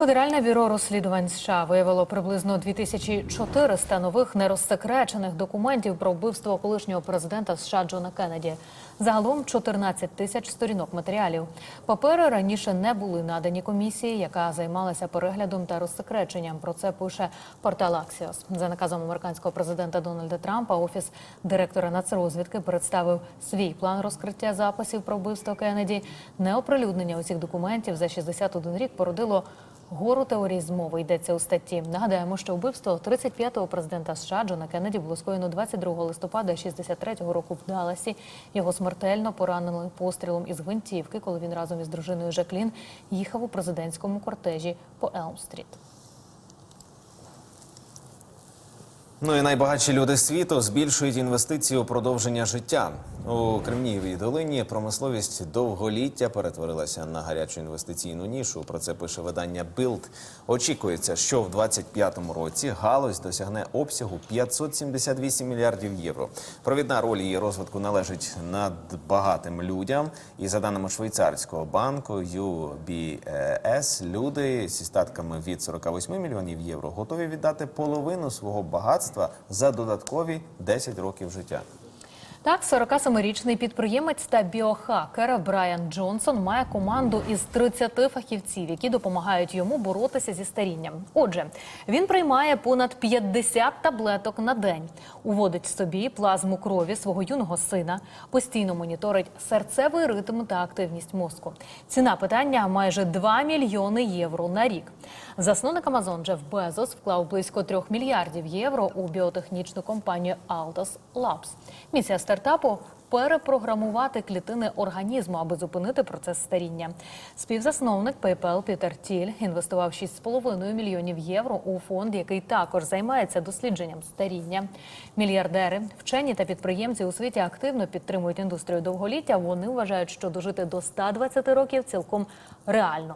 Федеральне бюро розслідувань США виявило приблизно 2400 нових нерозсекречених документів про вбивство колишнього президента США Джона Кеннеді. Загалом 14 тисяч сторінок матеріалів. Папери раніше не були надані комісії, яка займалася переглядом та розсекреченням. Про це пише портал Axios. За наказом американського президента Дональда Трампа офіс директора нацрозвідки представив свій план розкриття записів про вбивство Кеннеді. Неоприлюднення усіх документів за 61 рік породило Гору теорій змови йдеться у статті. Нагадаємо, що вбивство 35-го президента США Джона Кеннеді було скоєно 22 листопада 63-го року в Далласі. Його смертельно поранили пострілом із гвинтівки, коли він разом із дружиною Жаклін їхав у президентському кортежі по Елм-стріт. Ну і найбагатші люди світу збільшують інвестиції у продовження життя. У Кремнієвій долині промисловість довголіття перетворилася на гарячу інвестиційну нішу. Про це пише видання Bild. Очікується, що в 2025 році галузь досягне обсягу 578 мільярдів євро. Провідна роль її розвитку належить надбагатим людям. І за даними швейцарського банку UBS, люди зі статками від 48 мільйонів євро готові віддати половину свого багатства за додаткові 10 років життя. Так, 47-річний підприємець та біохакер Брайан Джонсон має команду із 30 фахівців, які допомагають йому боротися зі старінням. Отже, він приймає понад 50 таблеток на день, уводить собі плазму крові свого юного сина, постійно моніторить серцевий ритм та активність мозку. Ціна питання майже 2 мільйони євро на рік. Засновник Amazon Джеф Безос вклав близько 3 мільярдів євро у біотехнічну компанію Altos Labs. Місія стартапу перепрограмувати клітини організму, аби зупинити процес старіння. Співзасновник PayPal Пітер Тіль інвестував 6,5 мільйонів євро у фонд, який також займається дослідженням старіння. Мільярдери, вчені та підприємці у світі активно підтримують індустрію довголіття. Вони вважають, що дожити до 120 років цілком реально.